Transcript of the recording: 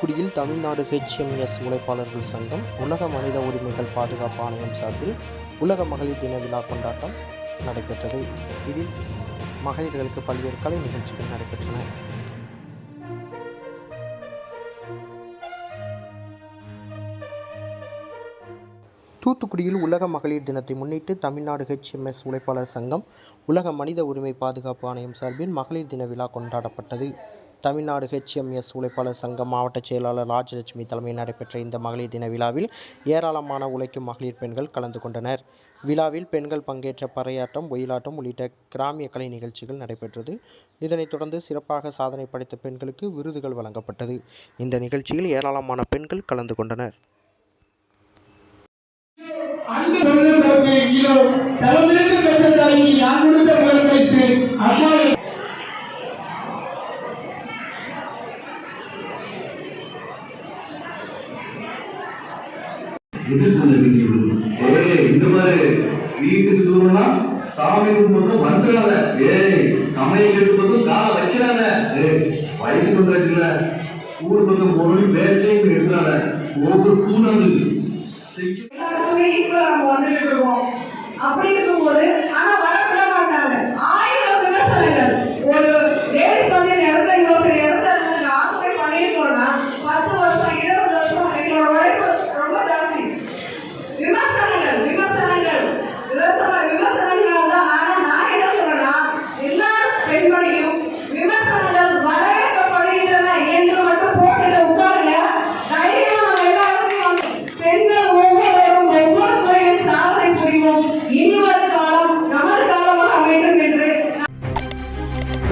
தூத்துக்குடியில் தமிழ்நாடு ஹெச்எம்எஸ் உழைப்பாளர்கள் சங்கம் உலக மனித உரிமைகள் பாதுகாப்பு ஆணையம் சார்பில் உலக மகளிர் தின விழா கொண்டாட்டம் நடைபெற்றது. இதில் மகளிர்களுக்கு பல்வேறு கலை நிகழ்ச்சிகள் நடைபெற்றன. தூத்துக்குடியில் உலக மகளிர் தினத்தை முன்னிட்டு தமிழ்நாடு ஹெச்எம்எஸ் உழைப்பாளர் சங்கம் உலக மனித உரிமை பாதுகாப்பு ஆணையம் சார்பில் மகளிர் தின விழா கொண்டாடப்பட்டது. தமிழ்நாடு ஹெச்எம்எஸ் உழைப்பாளர் சங்கம் மாவட்ட செயலாளர் ராஜலட்சுமி தலைமையில் நடைபெற்ற இந்த மகளிர் தின விழாவில் ஏராளமான உழைக்கும் மகளிர் பெண்கள் கலந்து கொண்டனர். விழாவில் பெண்கள் பங்கேற்ற பறையாட்டம் ஒயிலாட்டம் உள்ளிட்ட கிராமிய கலை நிகழ்ச்சிகள் நடைபெற்றது. இதனைத் தொடர்ந்து சிறப்பாக சாதனை படைத்த பெண்களுக்கு விருதுகள் வழங்கப்பட்டது. இந்த நிகழ்ச்சியில் ஏராளமான பெண்கள் கலந்து கொண்டனர். அன்பு எதிர்கொள்ள வேண்டியது ஏய் இந்த மாதிரி வீட்டுக்கு தூரம்னா சாமி கும்பிட்டு வந்துடாத. ஏய் சமையல் கேட்டு பக்கம் காலை வச்சிடாத. ஏய் வயசு வந்தாச்சுல ஸ்கூல் பக்கம் பொருள் பேச்சையும் எடுத்துடாத. ஒவ்வொரு கூடாது.